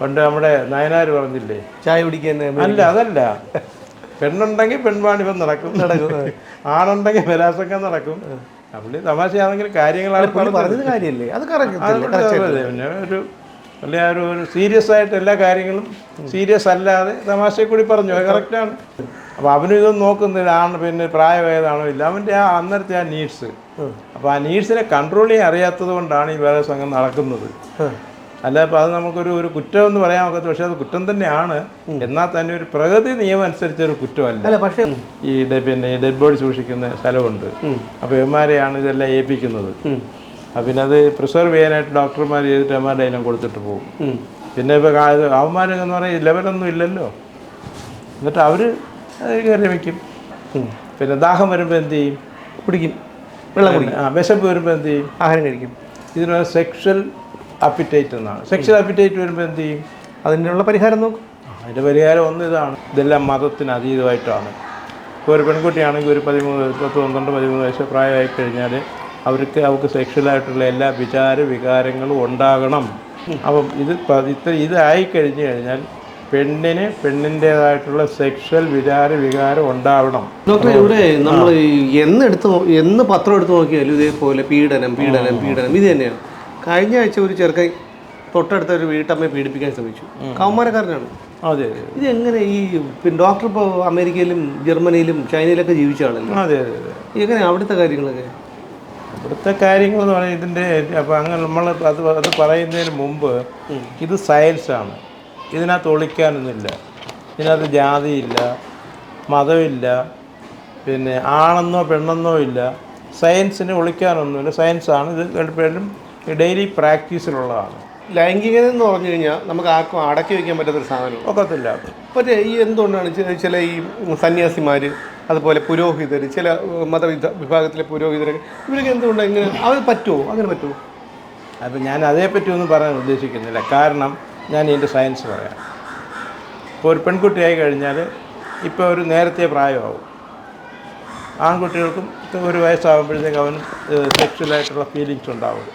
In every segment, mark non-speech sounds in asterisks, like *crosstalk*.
പണ്ട് നമ്മുടെ നയനാർ പറഞ്ഞില്ലേ ചായ കുടിക്കുന്ന അല്ല അതല്ല. പെണ്ണുണ്ടെങ്കിൽ പെൺവാണിപ്പം നടക്കും നടക്കും ആണുണ്ടെങ്കിൽ ബലാസംഗം നടക്കും. പുള്ളി തമാശയാണെങ്കിൽ കാര്യങ്ങളാണ് പറഞ്ഞത്. കാര്യമല്ലേ? അത് പിന്നെ ഒരു അല്ലെ ഒരു സീരിയസ് ആയിട്ട് എല്ലാ കാര്യങ്ങളും സീരിയസ് അല്ലാതെ തമാശയെ കൂടി പറഞ്ഞു. അത് കറക്റ്റാണ് അപ്പോൾ അവനും ഇതൊന്നും നോക്കുന്നില്ല. ആണ് പിന്നെ പ്രായമായതാണോ ഇല്ല. അവന്റെ ആ അന്നേരത്തെ ആ നീഡ്സ് അപ്പോൾ ആ നീഡ്സിനെ കൺട്രോൾ ചെയ്യാൻ അറിയാത്തത് കൊണ്ടാണ് ഈ വേറെ സംഘം നടക്കുന്നത് അല്ല ഇപ്പം അത് നമുക്കൊരു ഒരു കുറ്റം എന്ന് പറയാൻ ഒക്കത്ത് പക്ഷേ അത് കുറ്റം തന്നെയാണ്. എന്നാൽ തന്നെ ഒരു പ്രകൃതി നിയമം അനുസരിച്ച് ഒരു കുറ്റമല്ല. പക്ഷേ ഈ പിന്നെ ഡെഡ് ബോഡി സൂക്ഷിക്കുന്ന സ്ഥലമുണ്ട്. അപ്പോൾ ഇവന്മാരെയാണ് ഇതെല്ലാം ഏൽപ്പിക്കുന്നത്. പിന്നെ അത് പ്രിസർവ് ചെയ്യാനായിട്ട് ഡോക്ടർമാർ ചെയ്തിട്ട് അവന്മാരുടെ അതിനും കൊടുത്തിട്ട് പോകും. പിന്നെ ഇപ്പോൾ അവന്മാരെന്ന് പറഞ്ഞാൽ ലെവലൊന്നും ഇല്ലല്ലോ. എന്നിട്ട് അവർ കയറി വയ്ക്കും. പിന്നെ ദാഹം വരുമ്പോൾ എന്ത് ചെയ്യും? കുടിക്കും. വെള്ളം കുടിക്കും. ആ വിശപ്പ് വരുമ്പോൾ എന്ത് ചെയ്യും? ആഹാരം കഴിക്കും. ഇതിനുള്ള സെക്ഷൽ അപ്പിറ്റൈറ്റ് എന്നാണ്. സെക്ഷൽ അപ്പിറ്റൈറ്റ് വരുമ്പോൾ എന്ത് ചെയ്യും? അതിനുള്ള പരിഹാരം നോക്കും. അതിന്റെ പരിഹാരം ഒന്ന് ഇതാണ്. ഇതെല്ലാം മതത്തിന് അതീതമായിട്ടാണ്. ഇപ്പോൾ ഒരു പെൺകുട്ടിയാണെങ്കിൽ ഒരു പതിമൂന്ന് പത്ത് പന്ത്രണ്ട് പതിമൂന്ന് വയസ്സ് പ്രായമായി കഴിഞ്ഞാൽ അവർക്ക് അവർക്ക് സെക്ഷലായിട്ടുള്ള എല്ലാ വിചാര വികാരങ്ങളും ഉണ്ടാകണം. അപ്പം ഇത് ഇത്ര ഇതായി കഴിഞ്ഞു കഴിഞ്ഞാൽ പെണ്ണിന് പെണ്ണിന്റെതായിട്ടുള്ള സെക്ഷൽ വിചാര വികാരം ഉണ്ടാവണം. ഡോക്ടർ ഇവിടെ നമ്മൾ എന്ന് എടുത്ത് എന്ന് പത്രം എടുത്ത് നോക്കിയാലും ഇതേപോലെ പീഡനം പീഡനം പീഡനം. ഇത് തന്നെയാണ്. കഴിഞ്ഞ ആഴ്ച ഒരു ചെറുക്കൻ തൊട്ടടുത്ത ഒരു വീട്ടമ്മയെ പീഡിപ്പിക്കാൻ ശ്രമിച്ചു. കൗമാരക്കാരനാണ്. അതെ. ഇത് എങ്ങനെ ഈ പിന്നെ ഡോക്ടർ ഇപ്പോൾ അമേരിക്കയിലും ജർമ്മനിയിലും ചൈനയിലൊക്കെ ജീവിച്ച ആളല്ലേ? അതെ അതെ അതെ. എങ്ങനെ അവിടുത്തെ കാര്യങ്ങളൊക്കെ? ഇവിടുത്തെ കാര്യങ്ങൾ എന്ന് പറഞ്ഞാൽ ഇതിന്റെ അപ്പോൾ അങ്ങനെ നമ്മൾ അത് അത് പറയുന്നതിന് മുമ്പ് ഇത് സയൻസാണ് ഇതിനകത്ത് ഒളിക്കാനൊന്നുമില്ല. ഇതിനകത്ത് ജാതിയില്ല മതമില്ല പിന്നെ ആണെന്നോ പെണ്ണെന്നോ ഇല്ല. സയൻസിന് ഒളിക്കാനൊന്നുമില്ല. സയൻസാണ് ഇത്. എപ്പോഴും ഡെയിലി പ്രാക്ടീസിലുള്ളതാണ് ലൈംഗികത എന്ന് പറഞ്ഞു കഴിഞ്ഞാൽ നമുക്ക് ആർക്കും അടക്കി വയ്ക്കാൻ പറ്റാത്തൊരു സാധനം ഒക്കത്തില്ല. പക്ഷേ ഈ എന്തുകൊണ്ടാണ് ചില ഈ സന്യാസിമാർ അതുപോലെ പുരോഹിതർ ചില മത വിഭാഗത്തിലെ പുരോഹിതർ ഇവരൊക്കെ എന്തുകൊണ്ടാണ് ഇങ്ങനെ അവർ പറ്റുമോ അങ്ങനെ പറ്റുമോ അപ്പം ഞാൻ അതേപ്പറ്റി ഒന്നും പറയാൻ ഉദ്ദേശിക്കുന്നില്ല. കാരണം ഞാൻ ഇതിന്റെ സയൻസ് പറയാം. ഇപ്പോൾ ഒരു പെൺകുട്ടിയായി കഴിഞ്ഞാൽ ഇപ്പോൾ ഒരു നേരത്തെ പ്രായമാവും. ആൺകുട്ടികൾക്കും ഒരു വയസ്സാകുമ്പോഴത്തേക്ക് അവന് സെക്ഷലായിട്ടുള്ള ഫീലിങ്സ് ഉണ്ടാവും.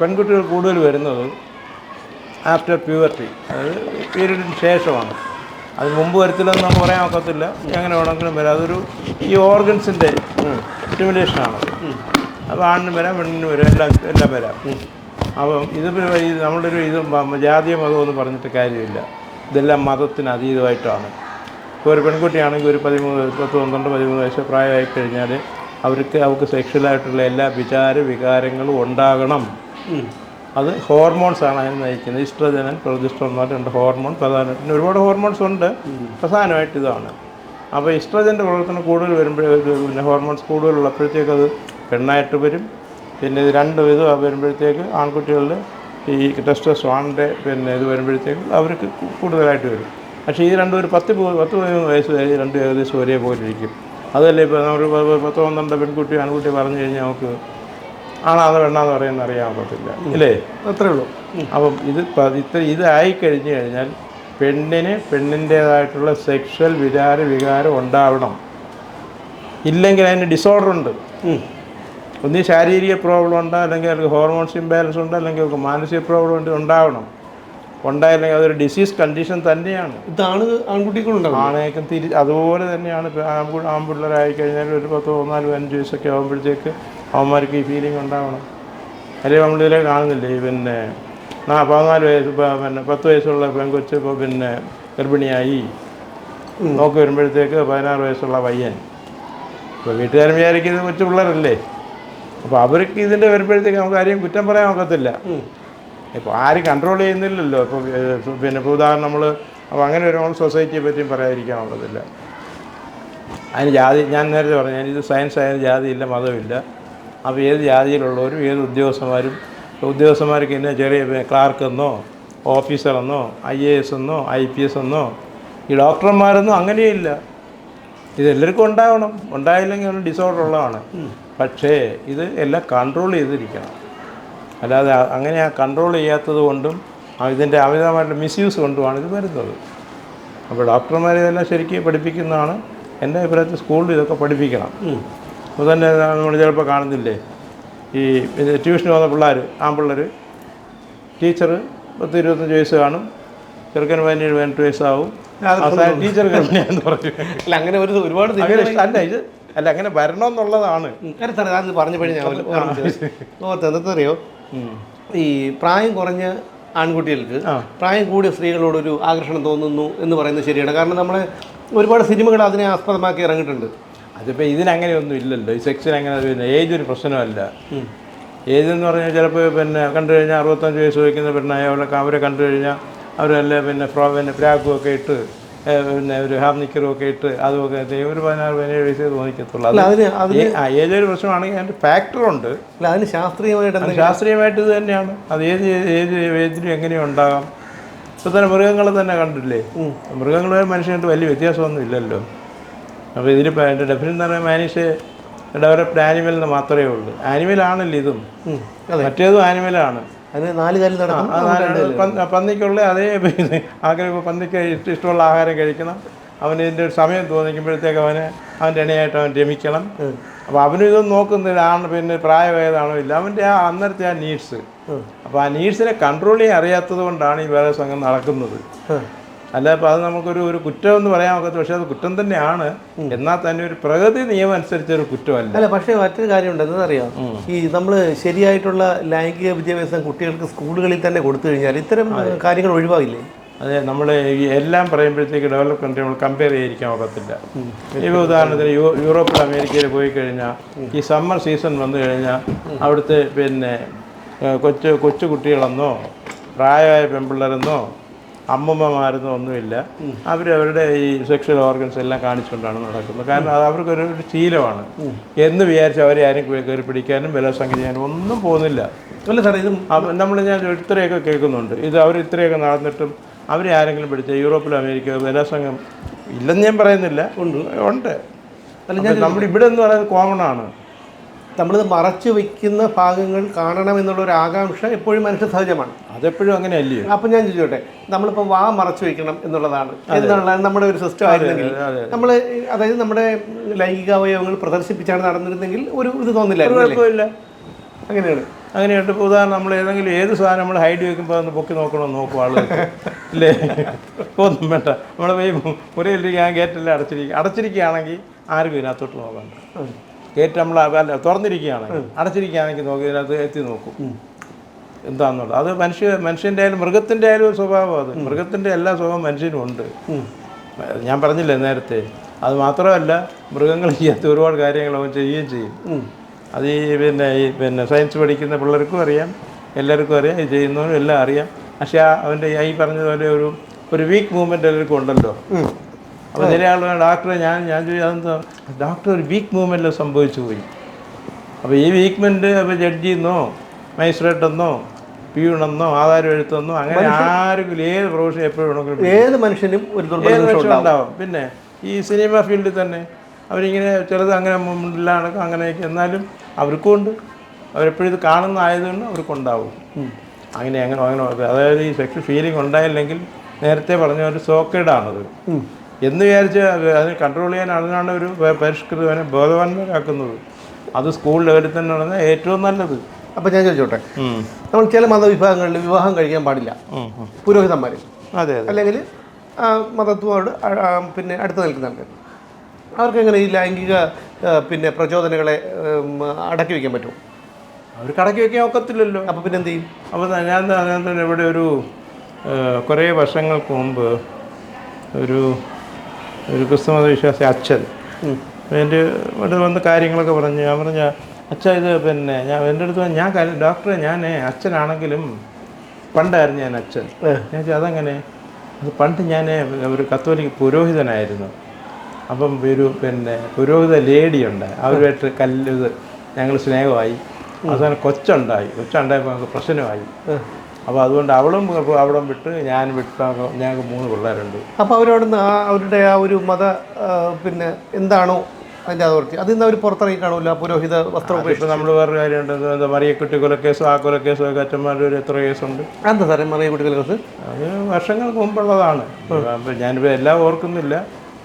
പെൺകുട്ടികൾ കൂടുതൽ വരുന്നത് ആഫ്റ്റർ പ്യൂവർട്ടി അതായത് പീരീഡിന് ശേഷമാണ്. അത് മുമ്പ് വരത്തില്ലെന്ന് നമുക്ക് പറയാൻ ഒക്കത്തില്ല. എങ്ങനെ വേണമെങ്കിലും വരാം. അതൊരു ഈ ഓർഗൻസിന്റെ സ്റ്റിമുലേഷനാണ് അപ്പോൾ ആണിനും വരാം പെണ്ണിന് വരാം എല്ലാം എല്ലാം വരാം. അപ്പം ഇത് നമ്മുടെ ഒരു ഇത് ജാതീയ മതമൊന്നും പറഞ്ഞിട്ട് കാര്യമില്ല. ഇതെല്ലാം മതത്തിന് അതീതമായിട്ടാണ്. ഇപ്പോൾ ഒരു പെൺകുട്ടിയാണെങ്കിൽ ഒരു പതിമൂന്ന് പത്ത് പന്ത്രണ്ട് പതിമൂന്ന് വയസ്സ് പ്രായമായി കഴിഞ്ഞാൽ അവർക്ക് അവർക്ക് സെക്ഷലായിട്ടുള്ള എല്ലാ വിചാര വികാരങ്ങളും ഉണ്ടാകണം. അത് ഹോർമോൺസ് ആണ് അതിനെ നയിക്കുന്നത്. ഇസ്ട്രജനൻ പ്രൊജസ്ട്രോൺ എന്ന് പറഞ്ഞ രണ്ട് ഹോർമോൺ പ്രധാനമായിട്ട് പിന്നെ ഒരുപാട് ഹോർമോൺസ് ഉണ്ട്. പ്രധാനമായിട്ട് ഇതാണ്. അപ്പോൾ ഇസ്ട്രജന്റെ പ്രവർത്തനം കൂടുതൽ വരുമ്പോഴേ പിന്നെ ഹോർമോൺസ് കൂടുതലുള്ളപ്പോഴത്തേക്ക് അത് പെണ്ണായിട്ട് വരും. പിന്നെ ഇത് രണ്ട് ഇത് വരുമ്പോഴത്തേക്ക് ആൺകുട്ടികളിൽ ഈ ടെസ്റ്റോസ്ട്രോണിന്റെ പിന്നെ ഇത് വരുമ്പോഴത്തേക്ക് അവർക്ക് കൂടുതലായിട്ട് വരും. പക്ഷേ ഈ രണ്ടും ഒരു പത്ത് പത്ത് പതിമൂന്ന് വയസ്സ് വരെ രണ്ട് രണ്ടും ഏകദേശം ഒരേപോലെ ഇരിക്കും. അതല്ലേ ഇപ്പോൾ നമ്മൾ പത്ത് പന്ത്രണ്ട് പെൺകുട്ടി ആൺകുട്ടി പറഞ്ഞു കഴിഞ്ഞാൽ നമുക്ക് ആണാന്ന് പെണ്ണാന്ന് പറയുന്നത് അറിയാൻ പറ്റില്ല ഇല്ലേ? അത്രേ ഉള്ളൂ. അപ്പം ഇത് ഇത്ര ഇതായി കഴിഞ്ഞു കഴിഞ്ഞാൽ പെണ്ണിന് പെണ്ണിന്റേതായിട്ടുള്ള സെക്ഷൽ വിചാര വികാരം ഉണ്ടാവണം. ഇല്ലെങ്കിൽ അതിന് ഡിസോർഡർ ഉണ്ട്. ഒന്നീ ശാരീരിക പ്രോബ്ലം ഉണ്ട്? അല്ലെങ്കിൽ അവർക്ക് ഹോർമോൺസ് ഇംബാലൻസ് ഉണ്ട്? അല്ലെങ്കിൽ അവർക്ക് മാനസിക പ്രോബ്ലം ഉണ്ട് ഉണ്ടാവണം. ഉണ്ടായില്ലെങ്കിൽ അതൊരു ഡിസീസ് കണ്ടീഷൻ തന്നെയാണ്. ഇതാണ് ആൺകുട്ടികളുണ്ടാവും ആണേക്കും തിരി അതുപോലെ തന്നെയാണ് ആൺപിള്ളേരായി കഴിഞ്ഞാൽ ഒരു പത്ത് നാലോ അഞ്ച് വയസ്സൊക്കെ ആകുമ്പോഴത്തേക്ക് അവന്മാർക്ക് ഈ ഫീലിംഗ് ഉണ്ടാവണം. അല്ലെങ്കിൽ നമ്മളിതിലെ കാണുന്നില്ലേ പിന്നെ ആ പതിനാല് വയസ്സ് പിന്നെ പത്ത് വയസ്സുള്ള പെൺകൊച്ച് ഇപ്പോൾ പിന്നെ ഗർഭിണിയായി. നോക്കി വരുമ്പോഴത്തേക്ക് പതിനാറ് വയസ്സുള്ള പയ്യൻ. ഇപ്പോൾ വീട്ടുകാരും വിചാരിക്കുന്നത് കൊച്ചു പിള്ളേരല്ലേ? അപ്പോൾ അവർക്ക് ഇതിന്റെ വരുമ്പോഴത്തേക്ക് നമുക്ക് ആരെയും കുറ്റം പറയാൻ ഒക്കത്തില്ല. ഇപ്പോൾ ആരും കൺട്രോൾ ചെയ്യുന്നില്ലല്ലോ. ഇപ്പോൾ പിന്നെ ഇപ്പോൾ ഉദാഹരണം നമ്മൾ അപ്പോൾ അങ്ങനെ ഒരു സൊസൈറ്റിയെ പറ്റിയും പറയാതിരിക്കാൻ ഒക്കത്തില്ല. അതിന് ജാതി ഞാൻ നേരത്തെ പറഞ്ഞു ഞാനിത് സയൻസ് ആയാലും ജാതിയില്ല മതമില്ല. അപ്പോൾ ഏത് ജാതിയിലുള്ളവരും ഏത് ഉദ്യോഗസ്ഥന്മാരും ഉദ്യോഗസ്ഥന്മാർക്ക് ഇന്ന ചെറിയ ക്ലാർക്ക് എന്നോ ഓഫീസറെന്നോ ഐ എ എസ് എന്നോ ഐ പി എസ് എന്നോ ഈ ഡോക്ടർമാരൊന്നും അങ്ങനെയില്ല ഇതെല്ലാവർക്കും ഉണ്ടാവണം. ഉണ്ടായില്ലെങ്കിൽ ഒരു ഡിസോർഡർ ഉള്ളതാണ്. പക്ഷേ ഇത് എല്ലാം കൺട്രോൾ ചെയ്തിരിക്കണം. അല്ലാതെ അങ്ങനെ ആ കൺട്രോൾ ചെയ്യാത്തത് കൊണ്ടും ഇതിന്റെ അമിതമായിട്ടുള്ള മിസ്യൂസ് കൊണ്ടുമാണ് ഇത് വരുന്നത്. അപ്പോൾ ഡോക്ടർമാരെ ഇതെല്ലാം ശരിക്കും പഠിപ്പിക്കുന്നതാണ്. എന്റെ അഭിപ്രായത്തിൽ സ്കൂളിൽ ഇതൊക്കെ പഠിപ്പിക്കണം. അപ്പോൾ തന്നെ നമ്മൾ ചിലപ്പോൾ കാണുന്നില്ലേ? ഈ പിന്നെ ട്യൂഷന് പോകുന്ന പിള്ളേർ ആൺപിള്ളേർ. ടീച്ചർ പത്ത് ഇരുപത്തഞ്ച് വയസ്സ് കാണും. ചെറുക്കൻ പതിനേഴ് പതിനെട്ട് വയസ്സാവും. അവസാനം ടീച്ചർ ഗർഭിണിയാന്ന് പറഞ്ഞു. അല്ല അങ്ങനെ ഒരു ഒരുപാട് അല്ല ഇത് അല്ല അങ്ങനെ വരണമെന്നുള്ളതാണ്. അത് പറഞ്ഞപ്പോഴേ ഞാൻ ഈ പ്രായം കുറഞ്ഞ ആൺകുട്ടികൾക്ക് പ്രായം കൂടിയ സ്ത്രീകളോടൊരു ആകർഷണം തോന്നുന്നു എന്ന് പറയുന്നത് ശരിയാണ്. കാരണം നമ്മളെ ഒരുപാട് സിനിമകൾ അതിനെ ആസ്പദമാക്കി ഇറങ്ങിയിട്ടുണ്ട്. അതിപ്പോൾ ഇതിനങ്ങനെയൊന്നും ഇല്ലല്ലോ. ഈ സെക്സിന് അങ്ങനെ ഏജ് ഒരു പ്രശ്നമല്ല. ഏജ് എന്ന് പറഞ്ഞാൽ ചിലപ്പോൾ പിന്നെ കണ്ടു കഴിഞ്ഞാൽ അറുപത്തഞ്ച് വയസ്സ് വയ്ക്കുന്ന പെണ്ണായ അവരൊക്കെ അവരെ കണ്ടു കഴിഞ്ഞാൽ അവരെല്ലാം പിന്നെ ഫ്രോ പിന്നെ പ്രാക്കും ഒക്കെ ഇട്ട് പിന്നെ ഒരു ഹാഫ് നിക്കറും ഒക്കെ ഇട്ട് അതുമൊക്കെ. ഒരു പതിനാറ് പതിനേഴ് വയസ്സേ തോന്നിക്കത്തുള്ളൂ. അതിന് അതിന് ഏ- ആ ഏജ് ഒരു പ്രശ്നമാണെങ്കിൽ അതിന്റെ ഫാക്ടറുണ്ട് അല്ല അതിന് ശാസ്ത്രീയമായിട്ട് ശാസ്ത്രീയമായിട്ട് ഇത് തന്നെയാണ്. അത് ഏത് ഏത് ഏതിലും എങ്ങനെയും ഉണ്ടാകാം. ഇപ്പോൾ തന്നെ മൃഗങ്ങളെ തന്നെ കണ്ടില്ലേ? മൃഗങ്ങളെ മനുഷ്യനായിട്ട് വലിയ വ്യത്യാസമൊന്നും ഇല്ലല്ലോ. അപ്പോൾ ഇതിന് അതിന്റെ ഡെഫിനറ്റ് എന്ന് പറയുമ്പോൾ മാനിഷ് ഡെവലപ്ഡ് ആനിമൽ എന്ന് മാത്രമേ ഉള്ളൂ. ആനിമൽ ആണല്ലോ ഇതും. മറ്റേതും ആനിമലാണ് പന്നിക്കുള്ള അതേ *laughs* ആഗ്രഹം പന്നിക്ക് ഇഷ്ട- ഇഷ്ടമുള്ള ആഹാരം കഴിക്കണം. അവന് ഇതിന്റെ ഒരു സമയം തോന്നിക്കുമ്പോഴത്തേക്ക് അവന് അവന്റെ ഇണയായിട്ട് അവൻ രമിക്കണം അപ്പോൾ അവനും ഇതൊന്നും നോക്കുന്നില്ല ആണ് പിന്നെ പ്രായഭേദമാണോ ഇല്ല. അവന്റെ ആ അന്നേരത്തെ ആ നീഡ്സ്. അപ്പോൾ ആ നീഡ്സിനെ കൺട്രോൾ ചെയ്യാൻ അറിയാത്തത് കൊണ്ടാണ് ഈ വേറെ സംഘം നടക്കുന്നത്. അല്ല അപ്പോൾ അത് നമുക്കൊരു ഒരു കുറ്റം എന്ന് പറയാൻ ഒക്കത്തില്ല. പക്ഷേ അത് കുറ്റം തന്നെയാണ്. എന്നാൽ തന്നെ ഒരു പ്രകൃതി നിയമം അനുസരിച്ച് ഒരു കുറ്റമല്ല. അല്ല പക്ഷേ മറ്റൊരു കാര്യമുണ്ട്. എന്താണെന്നറിയാം? ഈ നമ്മൾ ശരിയായിട്ടുള്ള ലൈംഗിക വിദ്യാഭ്യാസം കുട്ടികൾക്ക് സ്കൂളുകളിൽ തന്നെ കൊടുത്തു കഴിഞ്ഞാൽ ഇത്തരം കാര്യങ്ങൾ ഒഴിവാകില്ലേ? അതെ നമ്മൾ ഈ എല്ലാം പറയുമ്പോഴത്തേക്ക് ഡെവലപ്പ് കൺട്രി നമ്മൾ കമ്പയർ ചെയ്തിരിക്കാൻ ഒക്കത്തില്ല. ഇപ്പോൾ ഉദാഹരണത്തിന് യൂ യൂറോപ്പിൽ അമേരിക്കയിൽ പോയി കഴിഞ്ഞാൽ ഈ സമ്മർ സീസൺ വന്നു കഴിഞ്ഞാൽ അവിടുത്തെ പിന്നെ കൊച്ചു കൊച്ചു കുട്ടികളെന്നോ പ്രായമായ പെൺപിള്ളേരെന്നോ അമ്മമ്മമാരെന്നോ ഒന്നുമില്ല അവർ അവരുടെ ഈ സെക്ഷൽ ഓർഗൻസ് എല്ലാം കാണിച്ചുകൊണ്ടാണ് നടക്കുന്നത്. കാരണം അത് അവർക്കൊരു ഒരു ശീലമാണ്. എന്ന് വിചാരിച്ച് അവരെ ആരും കയറി പിടിക്കാനും ബലസംഖ്യ ചെയ്യാനും ഒന്നും പോകുന്നില്ല. അല്ല സാറേ ഇത് നമ്മൾ ഞാൻ ഇത്രയൊക്കെ കേൾക്കുന്നുണ്ട്. ഇത് അവർ ഇത്രയൊക്കെ നടന്നിട്ടും അവരെ ആരെങ്കിലും പിടിച്ച യൂറോപ്പിലോ അമേരിക്കയോ ബലാസംഘം ഇല്ലെന്ന് ഞാൻ പറയുന്നില്ല. ഉണ്ട്. ഉണ്ട്. അല്ല ഞാൻ നമ്മുടെ ഇവിടെ എന്ന് പറയുന്നത് കോമൺ ആണ്. നമ്മളിത് മറച്ചു വെക്കുന്ന ഭാഗങ്ങൾ കാണണം എന്നുള്ള ഒരു ആകാംക്ഷ എപ്പോഴും മനുഷ്യ സഹജമാണ്. അതെപ്പോഴും അല്ലേ അപ്പം ഞാൻ ചോദിച്ചോട്ടെ നമ്മളിപ്പോൾ വാ മറച്ചു വെക്കണം എന്നുള്ളതാണ്. എന്നുള്ള നമ്മുടെ ഒരു സിസ്റ്റം ആയിരുന്നെങ്കിൽ നമ്മൾ അതായത് നമ്മുടെ ലൈംഗിക അവയവങ്ങൾ പ്രദർശിപ്പിച്ചാണ് നടന്നിരുന്നെങ്കിൽ ഒരു ഇത് തോന്നില്ല അല്ലേ? അങ്ങനെയാണ്. അങ്ങനെയുണ്ട്. ഇപ്പോൾ ഉദാഹരണം നമ്മൾ ഏതെങ്കിലും ഏത് സാധനം നമ്മൾ ഹൈഡ് വെക്കുമ്പോൾ ഒന്ന് പൊക്കി നോക്കണമെന്ന് നോക്കും ആളുകൾ ഇല്ലേ? ഒന്നും വേണ്ട. നമ്മൾ പോയി മുറിയിലിരിക്കാൻ ഗേറ്റെല്ലാം അടച്ചിരിക്കുക അടച്ചിരിക്കുകയാണെങ്കിൽ ആരും ഇതിനകത്തോട്ട് നോക്കണ്ട ഗേറ്റ് നമ്മൾ അല്ല തുറന്നിരിക്കുകയാണെങ്കിൽ അടച്ചിരിക്കുകയാണെങ്കിൽ നോക്കി ഇതിനകത്ത് എത്തി നോക്കും. എന്താണെന്നുള്ളത് അത് മനുഷ്യ മനുഷ്യന്റെ ആയാലും മൃഗത്തിന്റെ ആയാലും ഒരു സ്വഭാവം അത്. മൃഗത്തിന്റെ എല്ലാ സ്വഭാവം മനുഷ്യനും ഉണ്ട്. ഞാൻ പറഞ്ഞില്ലേ നേരത്തെ അത് മാത്രമല്ല മൃഗങ്ങൾ ചെയ്യാത്ത ഒരുപാട് കാര്യങ്ങൾ അവൻ ചെയ്യുകയും ചെയ്യും. അത് ഈ പിന്നെ ഈ പിന്നെ സയൻസ് പഠിക്കുന്ന പിള്ളേർക്കും അറിയാം എല്ലാവർക്കും അറിയാം ഇത് ചെയ്യുന്നവരും എല്ലാം അറിയാം. പക്ഷേ ആ അവന്റെ ഈ പറഞ്ഞതുപോലെ ഒരു ഒരു വീക്ക് മൂവ്മെന്റ് എല്ലാവർക്കും ഉണ്ടല്ലോ. അപ്പോൾ ചില ആളുകൾ ഡോക്ടറെ ഞാൻ ഞാൻ ചോദിച്ചു അതെന്താ? ഡോക്ടർ ഒരു വീക്ക് മൂവ്മെന്റിൽ സംഭവിച്ചു പോയി. അപ്പോൾ ഈ വീക്ക്മെന്റ് അപ്പോൾ ജഡ്ജിന്നോ മജിസ്ട്രേറ്റ് എന്നോ പ്യൂണെന്നോ ആധാരം എഴുത്തെന്നോ അങ്ങനെ ആരെങ്കിലും ഏത് പ്രൊഫഷൻ എപ്പോഴും ഏത് മനുഷ്യനും ഒരു ഉണ്ടാവും. പിന്നെ ഈ സിനിമ ഫീൽഡിൽ തന്നെ അവരിങ്ങനെ ചിലത് അങ്ങനെ നടക്കും അങ്ങനെയൊക്കെ എന്നാലും അവർക്കും ഉണ്ട്. അവരെപ്പോഴും ഇത് കാണുന്ന ആയതുകൊണ്ട് അവർക്കുണ്ടാവും അങ്ങനെ അങ്ങനെ അങ്ങനെ. അതായത് ഈ സെക്ഷൽ ഫീലിംഗ് ഉണ്ടായില്ലെങ്കിൽ നേരത്തെ പറഞ്ഞ ഒരു സോക്കേടാണത് എന്ന് വിചാരിച്ച് അതിന് കൺട്രോൾ ചെയ്യാൻ അതിനാണ് ഒരു പരിഷ്കൃതനെ ബോധവാന്മാരാക്കുന്നത്. അത് സ്കൂൾ ലെവലിൽ തന്നെ നടന്ന ഏറ്റവും നല്ലത്. അപ്പം ഞാൻ ചോദിച്ചോട്ടെ? നമ്മൾ ചില മതവിഭാഗങ്ങളിൽ വിവാഹം കഴിക്കാൻ പാടില്ല. പുരോഹിതന്മാർ അതെ അതെ. അല്ലെങ്കിൽ ആ, പിന്നെ അടുത്ത് നിൽക്കുന്ന ആൾക്കാർ അവർക്ക് എങ്ങനെ ഈ ലൈംഗിക പിന്നെ പ്രചോദനങ്ങളെ അടക്കി വയ്ക്കാൻ പറ്റും? അവർക്ക് അടക്കി വയ്ക്കാൻ ഒക്കത്തില്ലല്ലോ. അപ്പോൾ പിന്നെ എന്ത് ചെയ്യും? അപ്പോൾ ഞാൻ ഞാൻ ഇവിടെ ഒരു കുറേ വർഷങ്ങൾക്ക് മുമ്പ് ഒരു ഒരു ക്രിസ്തുമത വിശ്വാസി അച്ഛൻ എന്റെ ഇവിടെ വന്ന് കാര്യങ്ങളൊക്കെ പറഞ്ഞു ഞാൻ പറഞ്ഞ അച്ഛ ഇത് പിന്നെ ഞാൻ എന്റെ അടുത്ത് ഞാൻ ഡോക്ടറെ ഞാൻ അച്ഛനാണെങ്കിലും പണ്ടായിരുന്നു ഞാൻ അച്ഛൻ. ഞാൻ അതങ്ങനെ? അത് പണ്ട് ഞാൻ ഒരു കത്തോലിക് പുരോഹിതനായിരുന്നു. അപ്പം ഒരു പിന്നെ പുരോഹിത ലേഡിയുണ്ട് അവരുമായിട്ട് കല്ല് ഇത് ഞങ്ങൾ സ്നേഹമായി. അവസാനം കൊച്ചുണ്ടായി. കൊച്ചുണ്ടായപ്പോൾ ഞങ്ങൾക്ക് പ്രശ്നമായി. അപ്പോൾ അതുകൊണ്ട് അവളും അവിടെ വിട്ട് ഞാൻ വിട്ട് ഞങ്ങൾക്ക് മൂന്ന് പിള്ളേരുണ്ട്. അപ്പോൾ അവരവിടുന്ന് ആ അവരുടെ ആ ഒരു മത പിന്നെ എന്താണോ അതിന്റെ അതോറിറ്റി. അതിൽ നിന്ന് അവർ പുറത്തിറങ്ങി കാണുമല്ലോ പുരോഹിത വസ്ത്രം ഇപ്പോൾ നമ്മൾ വേറെ കാര്യമുണ്ട്. എന്താ മറിയക്കുട്ടി കൊലക്കേസോ ആ കൊലക്കേസോ ഒക്കെ അച്ഛന്മാരുടെ ഒരു എത്ര കേസുണ്ട്? എന്താ സാറേ മറിയക്കുട്ടി കൊലക്കേസ് കേസ്? അത് വർഷങ്ങൾക്ക് മുമ്പുള്ളതാണ്. അപ്പം ഞാനിപ്പോൾ എല്ലാം ഓർക്കുന്നില്ല.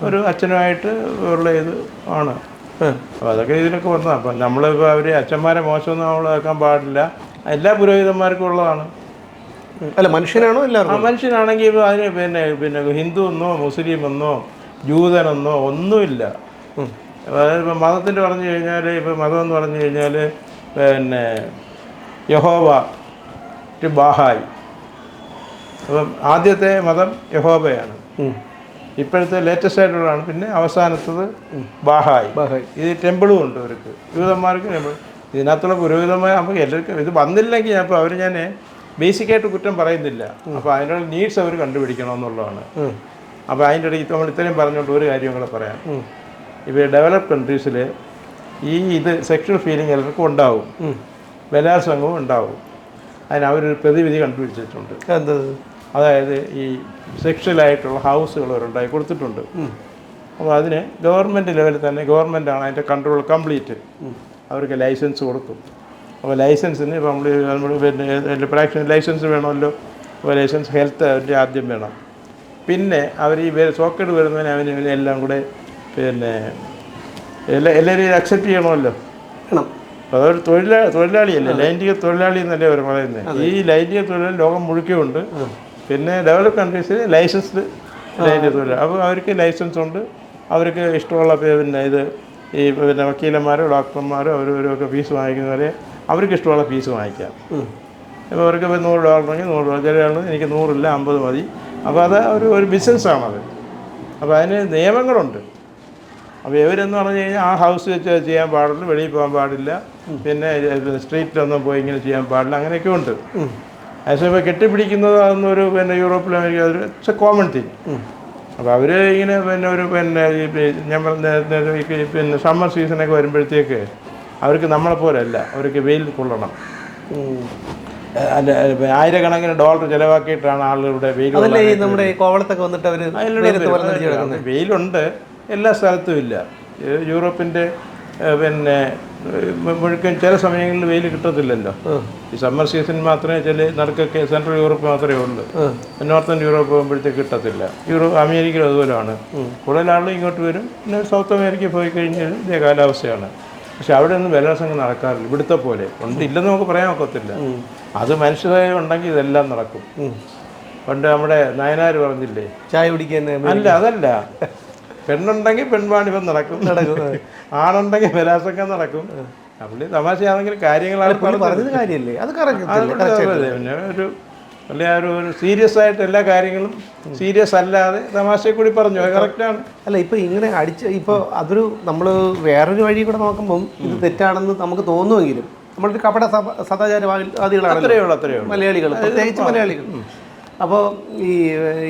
ഒരു അച്ഛനുമായിട്ട് ഉള്ള ഇത് ആണ്. അപ്പോൾ അതൊക്കെ ഇതിനൊക്കെ വന്നതാണ് അപ്പം നമ്മളിപ്പോൾ അവർ അച്ഛന്മാരെ മോശമൊന്നും നമ്മൾ ആക്കാൻ പാടില്ല. എല്ലാ പുരോഹിതന്മാർക്കും ഉള്ളതാണ്. അല്ല മനുഷ്യനാണോ ആ എല്ലാവർക്കും മനുഷ്യനാണെങ്കിൽ അതിന് പിന്നെ പിന്നെ ഹിന്ദു എന്നോ മുസ്ലിം എന്നോ ജൂതനെന്നോ ഒന്നുമില്ല. അതായത് ഇപ്പം മതത്തിന്റെ പറഞ്ഞു കഴിഞ്ഞാൽ ഇപ്പം മതം എന്ന് പറഞ്ഞു കഴിഞ്ഞാൽ പിന്നെ യഹോവ ടു ബാഹായി. അപ്പം ആദ്യത്തെ മതം യഹോബയാണ് ഇപ്പോഴത്തെ ലേറ്റസ്റ്റ് ആയിട്ടുള്ളതാണ്. പിന്നെ അവസാനത്തത് ബാഹായി. ബാഹായ്. ഇത് ടെമ്പിളും ഉണ്ട് അവർക്ക്. യൂതന്മാർക്ക് ടെമ്പിൾ ഇതിനകത്തുള്ള പുരോഹിതമായ നമുക്ക് എല്ലാവർക്കും ഇത് വന്നില്ലെങ്കിൽ ഞാൻ ഇപ്പോൾ അവർ ഞാൻ ബേസിക്കായിട്ട് കുറ്റം പറയുന്നില്ല. അപ്പോൾ അതിനുള്ള നീഡ്സ് അവർ കണ്ടുപിടിക്കണം എന്നുള്ളതാണ് അപ്പൊ അപ്പോൾ അതിന്റെ ഇടയ്ക്ക് നമ്മൾ ഇത്രയും പറഞ്ഞുകൊണ്ട് ഒരു കാര്യം കൂടെ പറയാം. ഇപ്പോൾ ഡെവലപ്പ് കൺട്രീസിൽ ഈ ഇത് സെക്ഷൽ ഫീലിംഗ് എല്ലാവർക്കും ഉണ്ടാവും. ബലാത്സംഗവും ഉണ്ടാവും. അതിന് അവരൊരു പ്രതിവിധി കണ്ടുപിടിച്ചിട്ടുണ്ട്. അതായത് ഈ സെക്ഷലായിട്ടുള്ള ഹൗസുകൾ അവരുണ്ടാക്കി കൊടുത്തിട്ടുണ്ട്. അപ്പോൾ അതിന് ഗവൺമെന്റ് ലെവലിൽ തന്നെ ഗവൺമെന്റാണ് അതിന്റെ കൺട്രോൾ കംപ്ലീറ്റ് അവർക്ക് ലൈസൻസ് കൊടുക്കും അപ്പോൾ ലൈസൻസിന് ഇപ്പോൾ നമ്മൾ നമ്മൾ പിന്നെ പ്രാക്ടീസ് ലൈസൻസ് വേണമല്ലോ. അപ്പോൾ ലൈസൻസ് ഹെൽത്ത് അവന്റെ ആദ്യം വേണം. പിന്നെ അവർ ഈ സോക്കറ്റ് വരുന്നതിന് അവന് എല്ലാം കൂടെ പിന്നെ എല്ലാ എല്ലാവരും അക്സെപ്റ്റ് ചെയ്യണമല്ലോ. വേണം. അതൊരു തൊഴിലാ തൊഴിലാളിയല്ലേ? ലൈംഗിക തൊഴിലാളി എന്നല്ലേ അവർ പറയുന്നത്? ഈ ലൈംഗിക തൊഴിലാളി ലോകം മുഴുക്കുണ്ട് പിന്നെ ഡെവലപ്പ് കൺട്രീസിൽ ലൈസൻസ്ഡ് ലൈംഗിക തൊഴിലാളി. അപ്പോൾ അവർക്ക് ലൈസൻസ് ഉണ്ട്. അവർക്ക് ഇഷ്ടമുള്ള പിന്നെ ഇത് ഈ പിന്നെ വക്കീലന്മാരോ ഡോക്ടർമാരോ അവരവരൊക്കെ ഫീസ് വാങ്ങിക്കുന്നവരെ അവർക്ക് ഇഷ്ടമുള്ള പീസ് വാങ്ങിക്കാം. ഇപ്പോൾ അവർക്ക് ഇപ്പോൾ നൂറ് ഉണ്ടെങ്കിൽ നൂറ് ഡോളർ ചില ആൾ എനിക്ക് നൂറില്ല അമ്പത് മതി. അപ്പോൾ അത് ഒരു ഒരു ബിസിനസ്സാണത്. അപ്പോൾ അതിന് നിയമങ്ങളുണ്ട്. അപ്പോൾ ഇവരെന്ന് പറഞ്ഞു കഴിഞ്ഞാൽ ആ ഹൗസ് വെച്ച് ചെയ്യാൻ പാടുള്ളൂ വെളിയിൽ പോകാൻ പാടില്ല. പിന്നെ സ്ട്രീറ്റിലൊന്നും പോയി ഇങ്ങനെ ചെയ്യാൻ പാടില്ല അങ്ങനെയൊക്കെ ഉണ്ട്. പക്ഷേ ഇപ്പോൾ കെട്ടിപ്പിടിക്കുന്നത് അതൊന്നൊരു പിന്നെ യൂറോപ്പിൽ അമേരിക്ക ഒരു ഇറ്റ്സ് എ കോമൺ തിങ് അപ്പോൾ അവർ ഇങ്ങനെ പിന്നെ ഒരു പിന്നെ ഞാൻ പറഞ്ഞ പിന്നെ സമ്മർ സീസണൊക്കെ വരുമ്പോഴത്തേക്ക് അവർക്ക് നമ്മളെ പോലെയല്ല അവർക്ക് വെയിൽ കൊള്ളണം. അല്ല ആയിരക്കണക്കിന് ഡോളർ ചിലവാക്കിയിട്ടാണ് ആളുകളുടെ വെയിൽ നമ്മുടെ കോവളത്തൊക്കെ വന്നിട്ട് അവർ വെയിലുണ്ട്. എല്ലാ സ്ഥലത്തും ഇല്ല. യൂറോപ്പിന്റെ യൂറോപ്പിന്റെ പിന്നെ മുഴുക്കൻ ചില സമയങ്ങളിൽ വെയിൽ കിട്ടത്തില്ലല്ലോ. ഈ സമ്മർ സീസൺ മാത്രമേ ചില നടുക്കൊക്കെ സെൻട്രൽ യൂറോപ്പ് മാത്രമേ ഉള്ളൂ. നോർത്തേൺ യൂറോപ്പ് പോകുമ്പോഴത്തേക്ക് കിട്ടത്തില്ല. യൂറോപ്പ് അമേരിക്കയിൽ അതുപോലെയാണ്. കൂടുതൽ ആളുകൾ ഇങ്ങോട്ട് വരും. പിന്നെ സൗത്ത് അമേരിക്ക പോയി കഴിഞ്ഞാൽ ഇതേ കാലാവസ്ഥയാണ്. പക്ഷെ അവിടെ ഒന്നും ബലാത്സംഗം നടക്കാറില്ല. ഇവിടുത്തെ പോലെ. ഉണ്ട്. ഇല്ലെന്ന് നമുക്ക് പറയാൻ ഒക്കത്തില്ല. അത് മനുഷ്യരായ ഉണ്ടെങ്കിൽ ഇതെല്ലാം നടക്കും. പണ്ട് നമ്മുടെ നയനാർ പറഞ്ഞില്ലേ? ചായ കുടിക്കുന്ന അല്ല അതല്ല. പെണ്ണുണ്ടെങ്കിൽ പെൺവാണിപ്പം നടക്കും. നടക്കും ആണുണ്ടെങ്കിൽ ബലാത്സംഗം നടക്കും. നമ്മൾ തമാശയാണെങ്കിൽ കാര്യങ്ങളാണ് പറഞ്ഞത്. കാര്യമല്ലേ? അത് കറക്റ്റ് പിന്നെ ഒരു അല്ലെ ആ ഒരു സീരിയസ് ആയിട്ട് എല്ലാ കാര്യങ്ങളും സീരിയസ് അല്ലാതെ തമാശ കൂടി പറഞ്ഞു. അത് കറക്റ്റാണ് അല്ല ഇപ്പൊ ഇങ്ങനെ അടിച്ച് ഇപ്പൊ അതൊരു നമ്മൾ വേറൊരു വഴി കൂടെ നോക്കുമ്പോൾ ഇത് തെറ്റാണെന്ന് നമുക്ക് തോന്നുമെങ്കിലും നമ്മളൊരു കപട സദാചാര മലയാളികൾ പ്രത്യേകിച്ച് മലയാളികൾ. അപ്പോൾ ഈ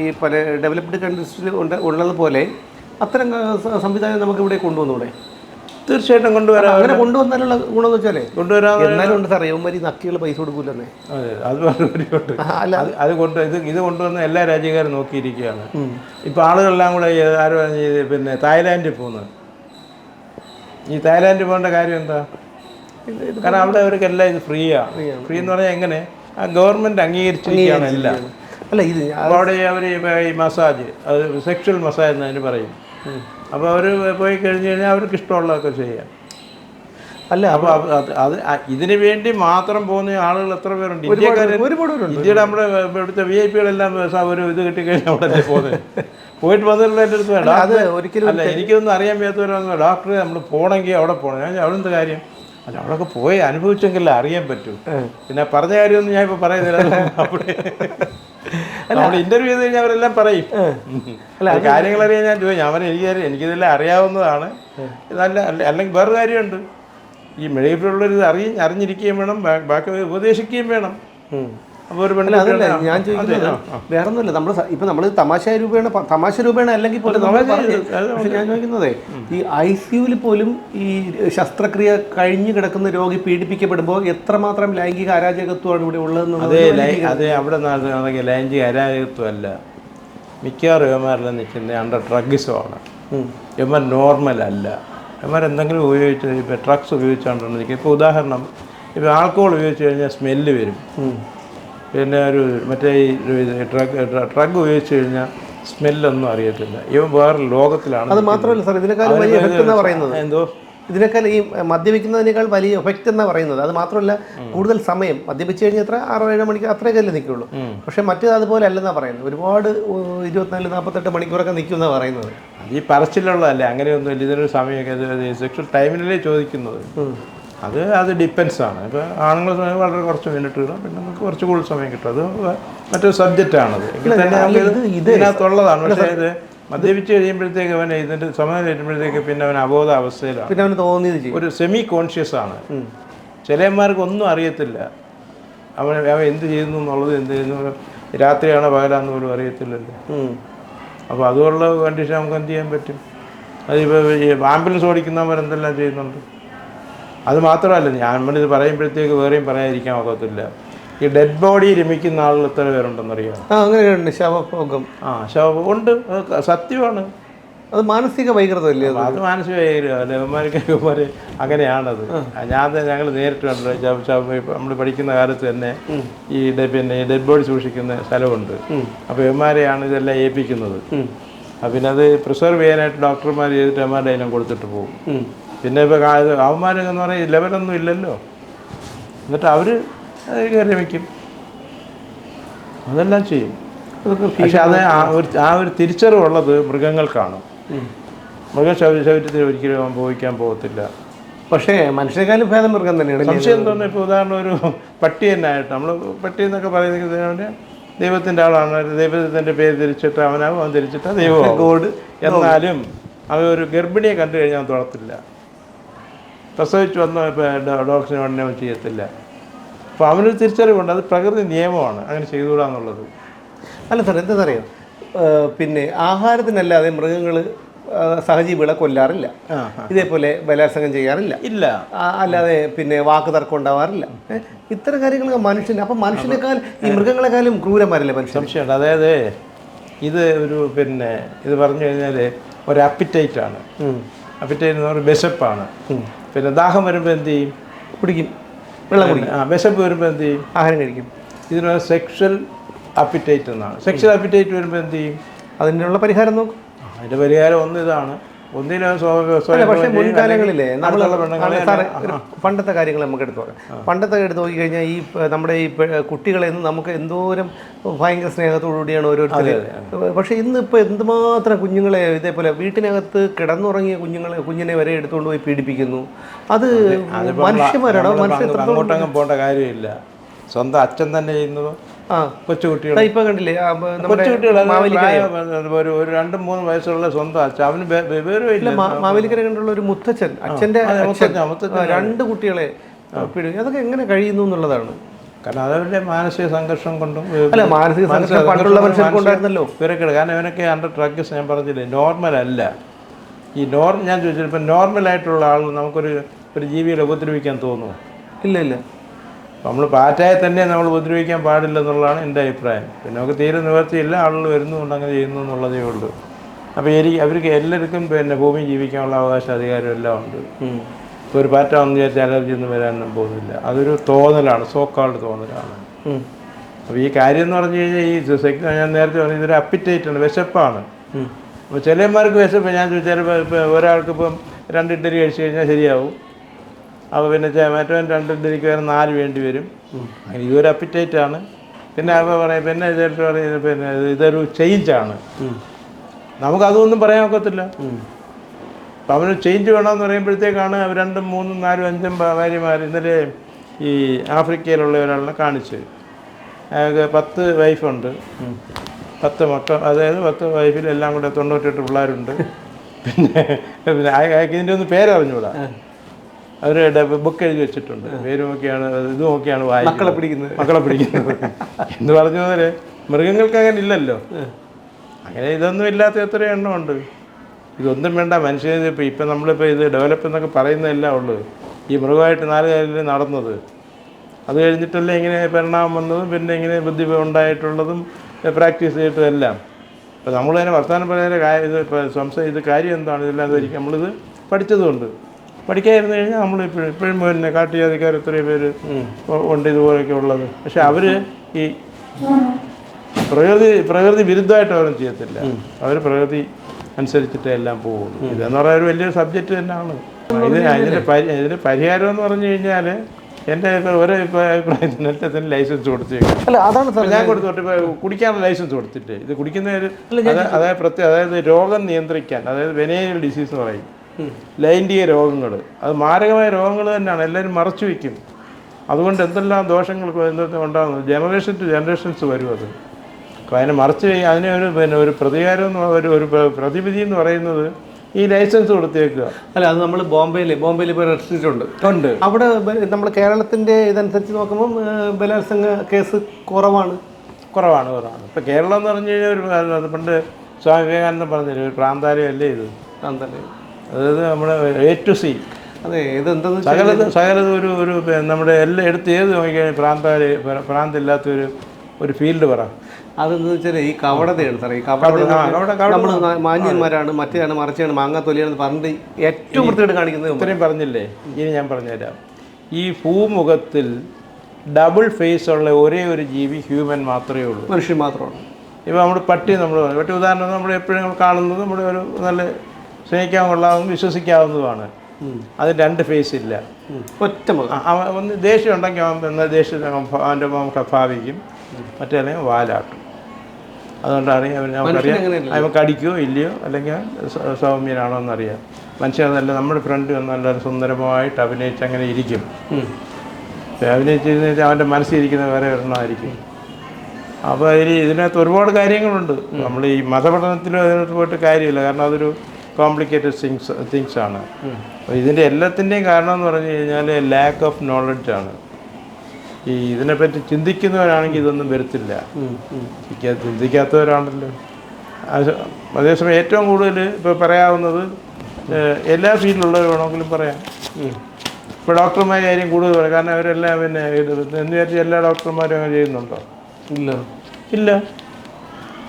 ഈ പല ഡെവലപ്ഡ് കൺട്രീസിൽ ഉള്ളതുപോലെ അത്തരം സംവിധാനം നമുക്ക് ഇവിടെ കൊണ്ടുവന്നൂടെ? തീർച്ചയായിട്ടും കൊണ്ടുവരാം. അങ്ങനെ കൊണ്ടുവന്നാലുള്ള ഗുണമെന്ന് വെച്ചാലേ കൊണ്ടുവരാൻ എന്നാലും ഉണ്ട് സാറേ ഇവന്മാരി നക്കികൾ പൈസ കൊടുക്കൂലെന്നേ. അതെ പറഞ്ഞുകൊണ്ട് അല്ല. അത് കൊണ്ട് ഇത് ഇത് കൊണ്ടുവന്ന എല്ലാ രാജ്യക്കാരും നോക്കിയിരിക്കുകയാണ്. ഇപ്പോൾ ആളുകളെല്ലാം കൂടെ ആരും പിന്നെ തായ്ലാൻഡിൽ പോകുന്നത് ഈ തായ്ലാൻഡിൽ പോകേണ്ട കാര്യം എന്താ? കാരണം അവിടെ അവർക്ക് എല്ലാം ഇത് ഫ്രീയാണ്. ഫ്രീ എന്ന് പറഞ്ഞാൽ എങ്ങനെ? ആ ഗവൺമെന്റ് അംഗീകരിച്ചിരിക്കുകയാണ് എല്ലാം. അല്ല ഇത് അവിടെ അവർ ഈ മസാജ് അത് സെക്ഷൽ മസാജ് എന്ന് അതിന് പറയും. അപ്പോൾ അവർ പോയി കഴിഞ്ഞ് കഴിഞ്ഞാൽ അവർക്ക് ഇഷ്ടമുള്ളതൊക്കെ ചെയ്യാം. അല്ല അപ്പോൾ അത് അത് അത് ഇതിന് വേണ്ടി മാത്രം പോകുന്ന ആളുകൾ എത്ര പേരുണ്ട്? ഇന്ത്യക്കാർ ഒരുപാട് ഇന്ത്യയുടെ നമ്മുടെ ഇവിടുത്തെ വി ഐ പികളെല്ലാം ഒരു ഇത് കിട്ടിക്കഴിഞ്ഞാൽ അവിടെ പോകുന്നത്. പോയിട്ട് വന്നിട്ടുള്ള എന്റെ അടുത്ത് അത് ഡോക്ടർ ഒരിക്കലും അല്ല എനിക്കൊന്നും അറിയാൻ വയ്യാത്തവരൊന്നും ഡോക്ടറെ നമ്മൾ പോകണമെങ്കിൽ അവിടെ പോകണം ഞാൻ അവിടെ എന്ത് കാര്യം? അല്ല അവിടെയൊക്കെ പോയി അനുഭവിച്ചെങ്കിലേ അറിയാൻ പറ്റും. പിന്നെ പറഞ്ഞ കാര്യമൊന്നും ഞാൻ ഇപ്പോൾ പറയുന്നില്ല. *laughs* നമ്മൾ ഇന്റർവ്യൂ ചെയ്ത് കഴിഞ്ഞാൽ അവരെല്ലാം പറയും. അല്ല കാര്യങ്ങൾ അറിയാൻ ഞാൻ ചോദിച്ചു. അവൻ എനിക്ക് എനിക്കിതെല്ലാം അറിയാവുന്നതാണ്. നല്ല അല്ല- അല്ലെങ്കിൽ വേറൊരു കാര്യമുണ്ട്. ഈ മെഡിക്കലുള്ളവർ ഇത് അറിയ അറിഞ്ഞിരിക്കുകയും വേണം. ബാക്കി ഉപദേശിക്കുകയും വേണം. അല്ല അതല്ല ഞാൻ ചോദിക്കുന്നത് വേറെ ഒന്നുമില്ല നമ്മൾ ഇപ്പൊ നമ്മൾ തമാശ രൂപേണ തമാശ രൂപേണ അല്ലെങ്കിൽ പോലും പക്ഷെ ഞാൻ ചോദിക്കുന്നതേ ഈ ഐ സിയുവിൽ പോലും ഈ ശസ്ത്രക്രിയ കഴിഞ്ഞു കിടക്കുന്ന രോഗി പീഡിപ്പിക്കപ്പെടുമ്പോൾ എത്രമാത്രം ലൈംഗിക അരാജകത്വമാണ് ഇവിടെ ഉള്ളതെന്ന് അതെ അതെ അവിടെ നടക്കുന്ന ലൈംഗിക അരാജകത്വമല്ല. മിക്കവാറും യുവമാരെല്ലാം നിൽക്കുന്ന അണ്ടർ ഡ്രഗ്സുമാണ് യുവമാർ നോർമൽ അല്ല. യുവമാർ എന്തെങ്കിലും ഉപയോഗിച്ച് ഇപ്പോൾ ഡ്രഗ്സ് ഉപയോഗിച്ചുകൊണ്ടാണ് നിൽക്കുക ഇപ്പോൾ ഉദാഹരണം ഇപ്പോൾ ആൾക്കോൾ ഉപയോഗിച്ച് കഴിഞ്ഞാൽ സ്മെല്ല് വരും. പിന്നെ ഒരു മറ്റേ ഈ ഡ്രഗ് ഡ്രഗ് ഉപയോഗിച്ച് കഴിഞ്ഞാൽ സ്മെല്ലൊന്നും അറിയത്തില്ല. ഇവൻ വേറെ ലോകത്തിലാണ് അത് മാത്രമല്ല സാർ ഇതിനേക്കാൾ വലിയ എഫക്റ്റ് എന്നാ പറയുന്നത്? എന്തോ? ഇതിനേക്കാൾ ഈ മദ്യപിക്കുന്നതിനേക്കാൾ വലിയ എഫക്റ്റ് എന്നാണ് പറയുന്നത്? അത് മാത്രമല്ല കൂടുതൽ സമയം മദ്യപിച്ച് കഴിഞ്ഞാൽ എത്ര? ആറോ ഏഴോ മണിക്കൂർ അത്രയൊക്കെയല്ലേ നിൽക്കുള്ളൂ. പക്ഷേ മറ്റേത് അതുപോലെ അല്ലെന്നാണ് പറയുന്നത്. ഒരുപാട് ഇരുപത്തിനാല് നാൽപ്പത്തെട്ട് മണിക്കൂറൊക്കെ നിൽക്കുമെന്നാണ് പറയുന്നത്. ഈ പറച്ചിലുള്ളതല്ലേ? അങ്ങനെയൊന്നുമില്ല. ഇതിനൊരു സമയമൊക്കെ സെക്ഷൽ ടൈമിലല്ലേ ചോദിക്കുന്നത്? അത് അത് ഡിപ്പെൻസ് ആണ്. ഇപ്പോൾ ആണുങ്ങൾ സമയം വളരെ കുറച്ച് മിനിറ്റ് കിട്ടും പിന്നെ നമുക്ക് കുറച്ച് കൂടുതൽ സമയം കിട്ടും. അത് മറ്റൊരു സബ്ജക്റ്റാണത് എങ്കിൽ തന്നെ ഇത് ഇത് ഇതിനകത്തുള്ളതാണ്. പക്ഷേ ഇത് മദ്യപിച്ച് കഴിയുമ്പോഴത്തേക്ക് അവൻ ഇതിന്റെ സമയം കഴിയുമ്പോഴത്തേക്ക് പിന്നെ അവൻ അബോധ അവസ്ഥയിലാണ് പിന്നെ അവന് തോന്നിയത് ഒരു സെമി കോൺഷ്യസ് ആണ്. ചിലന്മാർക്ക് ഒന്നും അറിയത്തില്ല. അവൻ അവൻ എന്ത് ചെയ്യുന്നു എന്നുള്ളത് എന്ത് ചെയ്യുന്നു. രാത്രിയാണോ പകലാന്ന് പോലും അറിയത്തില്ലല്ലോ. അപ്പോൾ അതുള്ള കണ്ടീഷൻ നമുക്ക് എന്ത് ചെയ്യാൻ പറ്റും? അതിപ്പോൾ ആംബുലൻസ് ഓടിക്കുന്നവർ എന്തെല്ലാം ചെയ്യുന്നുണ്ട്? അത് മാത്രമല്ല ഞാൻ നമ്മളിത് പറയുമ്പോഴത്തേക്ക് വേറെയും പറയാതിരിക്കാൻ ഒക്കത്തില്ല. ഈ ഡെഡ് ബോഡി രമിക്കുന്ന ആളുകൾ എത്ര പേരുണ്ടെന്നറിയാം? ആ അങ്ങനെയുണ്ട്. ശവഭോഗം. ആ ശവ ഉണ്ട്. സത്യമാണ്. അത് മാനസിക വൈകൃതമല്ലേ അത്? മാനസിക അല്ലെ അവന്മാർ അങ്ങനെയാണത്. ഞാൻ ഞങ്ങൾ നേരിട്ട് കണ്ടു. നമ്മൾ പഠിക്കുന്ന കാലത്ത് തന്നെ ഈ പിന്നെ ഈ ഡെഡ് ബോഡി സൂക്ഷിക്കുന്ന സ്ഥലമുണ്ട്. അപ്പോൾ ഇവന്മാരെയാണ് ഇതെല്ലാം ഏൽപ്പിക്കുന്നത്. പിന്നെ അത് പ്രിസർവ് ചെയ്യാനായിട്ട് ഡോക്ടർമാർ ചെയ്തിട്ട് അവന്മാരുടെ അതിനും കൊടുത്തിട്ട് പോകും. പിന്നെ ഇപ്പോൾ അവന്മാരെന്ന് പറഞ്ഞാൽ ലെവലൊന്നും ഇല്ലല്ലോ. എന്നിട്ട് അവർ കയറി വയ്ക്കും അതെല്ലാം ചെയ്യും. അതൊക്കെ പക്ഷെ അത് ആ ഒരു ആ ഒരു തിരിച്ചറിവുള്ളത് മൃഗങ്ങൾക്കാണ് മൃഗ ശൗര്യത്തിൽ ഒരിക്കലും അനുഭവിക്കാൻ പോകത്തില്ല. പക്ഷേ മനുഷ്യരെക്കാളും ഭേദം മൃഗം തന്നെയാണ് സംശയം തോന്നുന്നു ഇപ്പോൾ ഉദാഹരണം ഒരു പട്ടി തന്നെ ആയിട്ട്. നമ്മൾ പട്ടി എന്നൊക്കെ പറയുന്നത് ദൈവത്തിന്റെ ആളാണ്. ദൈവത്തിന്റെ പേര് തിരിച്ചിട്ട് അവനാവും അവൻ തിരിച്ചിട്ട് ദൈവം ഗോഡ് എന്നാലും അവൻ ഒരു ഗർഭിണിയെ കണ്ടു കഴിഞ്ഞാൽ തുറത്തില്ല പ്രസവിച്ച് വന്ന ഡോക്ടറിനെ ഉടനെ ചെയ്യത്തില്ല. അപ്പോൾ അവനൊരു തിരിച്ചറിവുണ്ട്. അത് പ്രകൃതി നിയമമാണ്. അങ്ങനെ ചെയ്തുകൂടാന്നുള്ളത് അല്ല സാർ എന്താ പിന്നെ ആഹാരത്തിനല്ലാതെ മൃഗങ്ങൾ സഹജീവികളെ കൊല്ലാറില്ല. ഇതേപോലെ ബലാത്സംഗം ചെയ്യാറില്ല. ഇല്ല. അല്ലാതെ പിന്നെ വാക്ക് തർക്കം ഉണ്ടാവാറില്ല. ഇത്തരം കാര്യങ്ങളൊക്കെ മനുഷ്യന് അപ്പം മനുഷ്യനേക്കാൾ ഈ മൃഗങ്ങളെക്കാളും ക്രൂരന്മാരല്ലേ മനുഷ്യൻ സംശയമുണ്ട് അതായത് ഇത് ഒരു പിന്നെ ഇത് പറഞ്ഞു കഴിഞ്ഞാൽ ഒരു അപ്പിറ്റൈറ്റാണ് അപ്പിറ്റൈറ്റ് എന്ന് പറഞ്ഞാൽ വിശപ്പാണ്. പിന്നെ ദാഹം വരുമ്പോൾ എന്ത് ചെയ്യും? കുടിക്കും. വെള്ളം കുടിക്കും. ആ വിശപ്പ് വരുമ്പോൾ എന്ത് ചെയ്യും? ആഹാരം കഴിക്കും. ഇതിന് സെക്ഷൽ അപ്പിറ്റൈറ്റ് എന്നാണ്. സെക്ഷൽ അപ്പിറ്റൈറ്റ് വരുമ്പോൾ എന്ത് ചെയ്യും? അതിനുള്ള പരിഹാരം നോക്കും. അതിന്റെ പരിഹാരം ഒന്ന് ഇതാണ്. പക്ഷേ മുൻകാലങ്ങളിലെ പണ്ടത്തെ കാര്യങ്ങൾ നമുക്ക് എടുത്തു നോക്കാം പണ്ടത്തെ എടുത്ത് നോക്കിക്കഴിഞ്ഞാൽ ഈ നമ്മുടെ ഈ കുട്ടികളെ നമുക്ക് എന്തോരം ഭയങ്കര സ്നേഹത്തോടുകൂടിയാണ് ഓരോരുത്തർ പക്ഷേ ഇന്ന് ഇപ്പോൾ എന്തുമാത്രം കുഞ്ഞുങ്ങളെ ഇതേപോലെ വീട്ടിനകത്ത് കിടന്നുറങ്ങിയ കുഞ്ഞുങ്ങളെ കുഞ്ഞിനെ വരെ എടുത്തുകൊണ്ട് പോയി പീഡിപ്പിക്കുന്നു. അത് മനുഷ്യന്മാരാണോ? മനുഷ്യൻ പോകേണ്ട കാര്യമില്ല. സ്വന്തം അച്ഛൻ തന്നെ ചെയ്യുന്നത് കൊച്ചുകുട്ടികൾ ഇപ്പൊ കണ്ടില്ലേ ഒരു ഒരു രണ്ട് മൂന്ന് വയസ്സുള്ള സ്വന്തം അച്ഛൻ. അവന് വേ- വേ- വിവരവും ഇല്ല മാ- മാവേലിക്കര കണ്ടുള്ള ഒരു മുത്തച്ഛൻ. അച്ഛന്റെ. രണ്ട് കുട്ടികളെ അതൊക്കെ എങ്ങനെ കഴിയുന്നു എന്നുള്ളതാണ്. കാരണം അതവരുടെ മാനസിക സംഘർഷം കൊണ്ടും അല്ല മാനസിക സംഘർഷം പണ്ടുള്ള മനുഷ്യർക്ക് ഉണ്ടായിരുന്നല്ലോ. ഇവരൊക്കെ കാരണം ഇവനൊക്കെ അണ്ടർ ഡ്രഗ്സ് ഞാൻ പറഞ്ഞില്ലേ നോർമൽ അല്ല. ഈ നോർമൽ ഞാൻ ചോദിച്ചത് ഇപ്പം നോർമലായിട്ടുള്ള ആൾ നമുക്കൊരു ഒരു ജീവികളെ ഉപദ്രവിക്കാൻ തോന്നുമോ ഇല്ല ഇല്ല. നമ്മൾ പാറ്റയെ തന്നെ നമ്മൾ ഉപദ്രവിക്കാൻ പാടില്ല എന്നുള്ളതാണ് എന്റെ അഭിപ്രായം. പിന്നെ നമുക്ക് തീരെ നിവർത്തിയില്ല ആളുകൾ വരുന്നുണ്ട് അങ്ങനെ ചെയ്യുന്നു എന്നുള്ളതേ ഉള്ളൂ. അപ്പോൾ എനിക്ക് അവർക്ക് എല്ലാവർക്കും പിന്നെ ഭൂമി ജീവിക്കാനുള്ള അവകാശം അധികാരം എല്ലാം ഉണ്ട്. ഇപ്പോൾ ഒരു പാറ്റ വന്നു വിചാരിച്ചാൽ അലർജി ഒന്നും വരാനൊന്നും പോകുന്നില്ല. അതൊരു തോന്നലാണ് സോക്കാൾഡ് തോന്നലാണ്. അപ്പോൾ ഈ കാര്യം എന്ന് പറഞ്ഞു കഴിഞ്ഞാൽ ഈ സെക്സ് ഞാൻ നേരത്തെ പറഞ്ഞു ഇതൊരു അപ്പിറ്റേറ്റ് ആണ് വിശപ്പാണ്. അപ്പോൾ ചിലന്മാർക്ക് വിശപ്പ് ഞാൻ ചോദിച്ചാൽ ഇപ്പോൾ ഒരാൾക്ക് ഇപ്പം രണ്ട് ഇഡ്ഡലി കഴിച്ചു കഴിഞ്ഞാൽ ശരിയാവും. അപ്പോൾ പിന്നെ ചെ- രണ്ടും ഇഡ്ഡലിക്ക് വേറെ നാല് വേണ്ടി വരും. അങ്ങനെ ഒരു അപ്പിറ്റേറ്റ് ആണ്. പിന്നെ അപ്പോൾ പറയും പിന്നെ ഇതായിട്ട് പറയും പിന്നെ ഇത് ഇതൊരു ചേഞ്ചാണ് നമുക്കതൊന്നും പറയാൻ ഒക്കത്തില്ല. അപ്പം അവന് ചേഞ്ച് വേണമെന്ന് പറയുമ്പോഴത്തേക്കാണ് അവർ രണ്ടും മൂന്നും നാലും അഞ്ചും ഭാര്യമാർ ഇന്നലെ ഈ ആഫ്രിക്കയിലുള്ള ഒരാളിനെ കാണിച്ച് അയാൾക്ക് പത്ത് വൈഫുണ്ട് പത്ത് മക്കൾ അതായത് പത്ത് വൈഫിലെല്ലാം കൂടെ തൊണ്ണൂറ്റെട്ട് പിള്ളേരുണ്ട്. പിന്നെ പിന്നെ അയ- അയാൾക്ക് ഇതിന്റെ ഒന്നും പേരറിഞ്ഞൂടാ അവർ ബുക്ക് എഴുതി വെച്ചിട്ടുണ്ട്. പേര് നോക്കിയാണ് ഇത് നോക്കിയാണ് മക്കളെ വായിക്കുന്നത് പിടിക്കുന്നത്. മക്കളെ പിടിക്കുന്നത്. എന്ന് പറഞ്ഞ പോലെ മൃഗങ്ങൾക്ക് അങ്ങനെ ഇല്ലല്ലോ. അങ്ങനെ ഇതൊന്നും ഇല്ലാത്ത എത്ര എണ്ണമുണ്ട് ഇതൊന്നും വേണ്ട മനുഷ്യന് ഇപ്പം ഇപ്പം നമ്മളിപ്പോൾ ഇത് ഡെവലപ്പ് എന്നൊക്കെ പറയുന്നതല്ല ഉള്ളൂ. ഈ മൃഗമായിട്ട് നാല് കാലിൽ നടന്നത്. അത് കഴിഞ്ഞിട്ടല്ലേ ഇങ്ങനെ പരിണാമം വന്നതും പിന്നെ ഇങ്ങനെ ബുദ്ധി ഉണ്ടായിട്ടുള്ളതും പ്രാക്ടീസ് ചെയ്തിട്ടും എല്ലാം. അപ്പോൾ നമ്മൾ തന്നെ വർത്തമാനം പറയുന്ന കാര്യം ഇത് ഇപ്പോൾ സംശയം ഇത് കാര്യം എന്താണ്? ഇതെല്ലാം ധരിക്കും നമ്മളിത് പഠിച്ചതുകൊണ്ട്. പഠിക്കാതിരുന്നു കഴിഞ്ഞാൽ നമ്മൾ ഇപ്പോഴും ഇപ്പോഴും പിന്നെ കാട്ടുജാതിക്കാർ എത്രയോ പേര് ഉണ്ട് ഇതുപോലെയൊക്കെ ഉള്ളത്. പക്ഷെ അവർ ഈ പ്രകൃതി പ്രകൃതി വിരുദ്ധമായിട്ട് അവരും ചെയ്യത്തില്ല. അവർ പ്രകൃതി അനുസരിച്ചിട്ടേ എല്ലാം പോകുള്ളൂ ഇതെന്ന് പറഞ്ഞാൽ ഒരു വലിയൊരു സബ്ജക്റ്റ് തന്നെയാണ്. ഇതിന് ഇത് പറഞ്ഞാൽ പരി ഇതിന്റെ പരിഹാരം എന്ന് പറഞ്ഞു കഴിഞ്ഞാൽ എന്റെ ഒരേ അഭിപ്രായത്തിന് എല്ലാത്തിനും ലൈസൻസ് കൊടുത്തേക്കും. അല്ല അതാണ് ഞാൻ കൊടുത്തോട്ട് കുടിക്കാനുള്ള ലൈസൻസ് കൊടുത്തിട്ട്. ഇത് കുടിക്കുന്ന ഒരു അതായത് പ്രത്യേക അതായത് രോഗം നിയന്ത്രിക്കാൻ അതായത് വെനേരിയൽ ഡിസീസ് എന്ന് പറയും. ലൈംഗിക രോഗങ്ങൾ അത് മാരകമായ രോഗങ്ങൾ തന്നെയാണ്. എല്ലാവരും മറച്ചു വയ്ക്കും അതുകൊണ്ട് എന്തെല്ലാം ദോഷങ്ങൾ ഉണ്ടാകുന്നു ഉണ്ടാകുന്നത് ജനറേഷൻ ടു ജനറേഷൻസ് വരും അത്. അപ്പോൾ അതിനെ മറച്ചു കഴിഞ്ഞാൽ അതിനെ ഒരു പിന്നെ ഒരു പ്രതികാരം എന്ന് ഒരു ഒരു പ്രതിവിധി എന്ന് പറയുന്നത് ഈ ലൈസൻസ് കൊടുത്തേക്കുക. അല്ല അത് നമ്മൾ ബോംബെയിൽ ബോംബെയിൽ ഇപ്പോൾ രജിസ്ട്രിട്ടുണ്ട് ഉണ്ട്. അവിടെ നമ്മൾ കേരളത്തിന്റെ ഇതനുസരിച്ച് നോക്കുമ്പോൾ ബലാത്സംഗ കേസ് കുറവാണ്. കുറവാണ് കുറവാണ്. ഇപ്പോൾ കേരളം എന്ന് പറഞ്ഞു കഴിഞ്ഞാൽ ഒരു പണ്ട് സ്വാമി വിവേകാനന്ദൻ പറഞ്ഞില്ലേ ഒരു പ്രാന്താലയമല്ലേ ഇത്? ആന്തല്ലേ അതായത് നമ്മുടെ എ ടു സി അതെ ഇതെന്താ സകല സകല സകലത് സകലത് ഒരു ഒരു നമ്മുടെ എല്ലാം എടുത്ത് ഏത് നോക്കിക്കഴിഞ്ഞാൽ പ്രാന്ത പ്രാന്തില്ലാത്തൊരു ഒരു ഫീൽഡ് പറ. അതെന്ന് വെച്ചാൽ ഈ കവടതയാണ് സാറേ ഈ കവടത നമ്മൾ മാന്യന്മാരാണ് മറ്റേയാണ് മറിച്ചാണ് മാങ്ങാത്തൊലിയാണെന്ന് പറഞ്ഞിട്ട് ഏറ്റവും വൃത്തിയായിട്ട് കാണിക്കുന്നത് ഇത്രയും പറഞ്ഞില്ലേ? ഇനി ഞാൻ പറഞ്ഞുതരാം. ഈ ഭൂമുഖത്തിൽ ഡബിൾ ഫേസ് ഉള്ള ഒരേ ഒരു ജീവി ഹ്യൂമൻ മാത്രമേ ഉള്ളൂ. മനുഷ്യൻ മാത്രമാണ്. ഇപ്പോൾ നമ്മൾ പട്ടി നമ്മൾ പട്ടി ഉദാഹരണം നമ്മൾ എപ്പോഴും കാണുന്നത് നമ്മുടെ ഒരു നല്ല സ്നേഹിക്കാൻ കൊള്ളാവും വിശ്വസിക്കാവുന്നതുമാണ്. അത് രണ്ട് ഫേസ് ഇല്ല. ഒറ്റ അവൻ ഒന്ന് ദേഷ്യം ഉണ്ടെങ്കിൽ അവൻ എന്ന ദേഷ്യം അവൻ ഭ- അവന്റെ മുഖം ഭാവിക്കും മറ്റേ വാലാട്ടും. അതുകൊണ്ടാണ് അവൻ നമുക്കറിയാം അങ്ങനെയല്ല. അവൻ കടിക്കുകയോ ഇല്ലയോ അല്ലെങ്കിൽ സൗമ്യനാണോ എന്നറിയാം. മനുഷ്യൻ അതല്ല നമ്മുടെ ഫ്രണ്ട് നല്ല സുന്ദരമായിട്ട് അഭിനയിച്ച് അങ്ങനെ ഇരിക്കും. ഉം. അഭിനയിച്ചിരുന്ന അവന്റെ മനസ്സിരിക്കുന്ന വേറെ ഒരെണ്ണമായിരിക്കും. അപ്പോൾ അതിൽ ഇതിനകത്ത് ഒരുപാട് കാര്യങ്ങളുണ്ട്. നമ്മൾ ഈ മതപഠനത്തിലും അതിനകത്ത് പോയിട്ട് കാര്യമില്ല. കാരണം അതൊരു കോംപ്ലിക്കേറ്റഡ് തിങ്സ് തിങ്സ് ആണ്. അപ്പോൾ ഇതിന്റെ എല്ലാത്തിന്റെയും കാരണം എന്ന് പറഞ്ഞു കഴിഞ്ഞാൽ ലാക്ക് ഓഫ് നോളജ് ആണ്. ഈ ഇതിനെപ്പറ്റി ചിന്തിക്കുന്നവരാണെങ്കിൽ ഇതൊന്നും വരത്തില്ല. ചിന്തിക്കാത്തവരാണല്ലോ. അത് അതേസമയം ഏറ്റവും കൂടുതൽ ഇപ്പോൾ പറയാവുന്നത് എല്ലാ ഫീൽഡിലുള്ളവർ വേണമെങ്കിലും പറയാം. ഇപ്പോൾ ഡോക്ടർമാരുടെ കാര്യം കൂടുതൽ പറയാം. കാരണം അവരെല്ലാം പിന്നെ ഇത് എന്ന് വിചാരിച്ച് എല്ലാ ഡോക്ടർമാരും അങ്ങനെ ചെയ്യുന്നുണ്ടോ? ഇല്ല. ഇല്ല.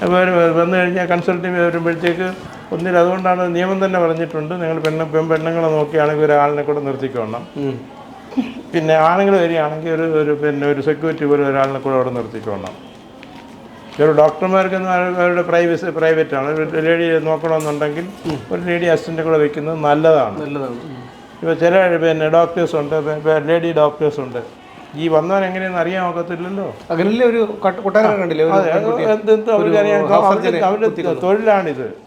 അപ്പോൾ അവർ വന്നു കഴിഞ്ഞാൽ കൺസൾട്ടിങ് വരുമ്പോഴത്തേക്ക് ഒന്നിൽ അതുകൊണ്ടാണ് നിയമം തന്നെ പറഞ്ഞിട്ടുണ്ട്. നിങ്ങൾ പെണ്ണ് പെൺ പെണ്ണുങ്ങളെ നോക്കിയാണെങ്കിൽ ഒരാളിനെ കൂടെ നിർത്തിക്കോണം പിന്നെ ആണുങ്ങൾ വരികയാണെങ്കിൽ ഒരു ഒരു പിന്നെ ഒരു സെക്യൂരിറ്റി പോലെ ഒരാളിനെ കൂടെ അവിടെ നിർത്തിക്കോണം ഒരു ഡോക്ടർമാർക്കൊന്നും അവരുടെ പ്രൈവസി പ്രൈവറ്റ് ആണ്. ഒരു ലേഡി നോക്കണമെന്നുണ്ടെങ്കിൽ ഒരു ലേഡി അസിസ്റ്റന്റ് കൂടെ വെക്കുന്നത് നല്ലതാണ്. നല്ലതാണ്. ഇപ്പോൾ ചില പിന്നെ ഡോക്ടേഴ്സ് ഉണ്ട് ലേഡി ഡോക്ടേഴ്സ് ഉണ്ട്. ഈ വന്നവൻ എങ്ങനെയെന്ന് അറിയാൻ ഒക്കത്തില്ലല്ലോ. അങ്ങനെ ഒരു കൊട്ട- കൊട്ടാരം കണ്ടില്ലേ? അവരുടെ. തൊഴിലാണിത്.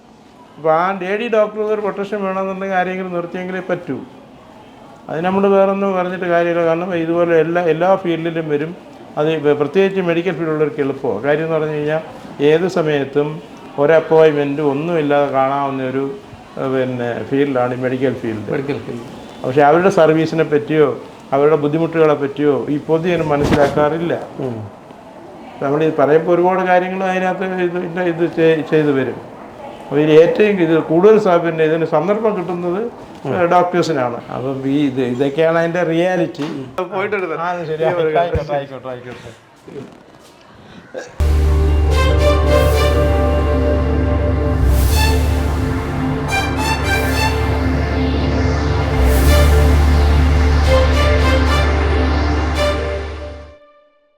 അപ്പോൾ ആ ലേഡി ഡോക്ടർ ഒരു പ്രൊട്ടക്ഷൻ വേണമെന്നുണ്ടെങ്കിൽ ആരെങ്കിലും നിർത്തിയെങ്കിലേ പറ്റൂ. അത് നമ്മൾ വേറൊന്നും പറഞ്ഞിട്ട് കാര്യമില്ല. കാരണം ഇതുപോലെ എല്ലാ എല്ലാ ഫീൽഡിലും വരും. അത് പ്രത്യേകിച്ച് മെഡിക്കൽ ഫീൽഡുള്ളവർക്ക് എളുപ്പമാണ് കാര്യം എന്ന് പറഞ്ഞു കഴിഞ്ഞാൽ ഏത് സമയത്തും ഒരു അപ്പോയിൻമെന്റ് ഒന്നുമില്ലാതെ കാണാവുന്ന ഒരു പിന്നെ ഫീൽഡാണ് ഈ മെഡിക്കൽ ഫീൽഡ്. Medical field. പക്ഷേ അവരുടെ സർവീസിനെ പറ്റിയോ അവരുടെ ബുദ്ധിമുട്ടുകളെ പറ്റിയോ ഈ പൊതുജനം മനസ്സിലാക്കാറില്ല. നമ്മൾ ഈ പറയുമ്പോൾ ഒരുപാട് കാര്യങ്ങൾ അതിനകത്ത് ഇത് ഇത് ചെയ്തു വരും. അപ്പോൾ ഇതിൽ ഏറ്റവും ഇത് കൂടുതൽ പിന്നെ ഇതിന് സന്ദർഭം കിട്ടുന്നത് ഡോക്ടേഴ്സിനാണ്. അപ്പം ഈ ഇത് ഇതൊക്കെയാണ് അതിന്റെ റിയാലിറ്റി. പോയിട്ട് ആ ശരി. ആയിക്കോട്ടെ ആയിക്കോട്ടെ. ആയിക്കോട്ടെ.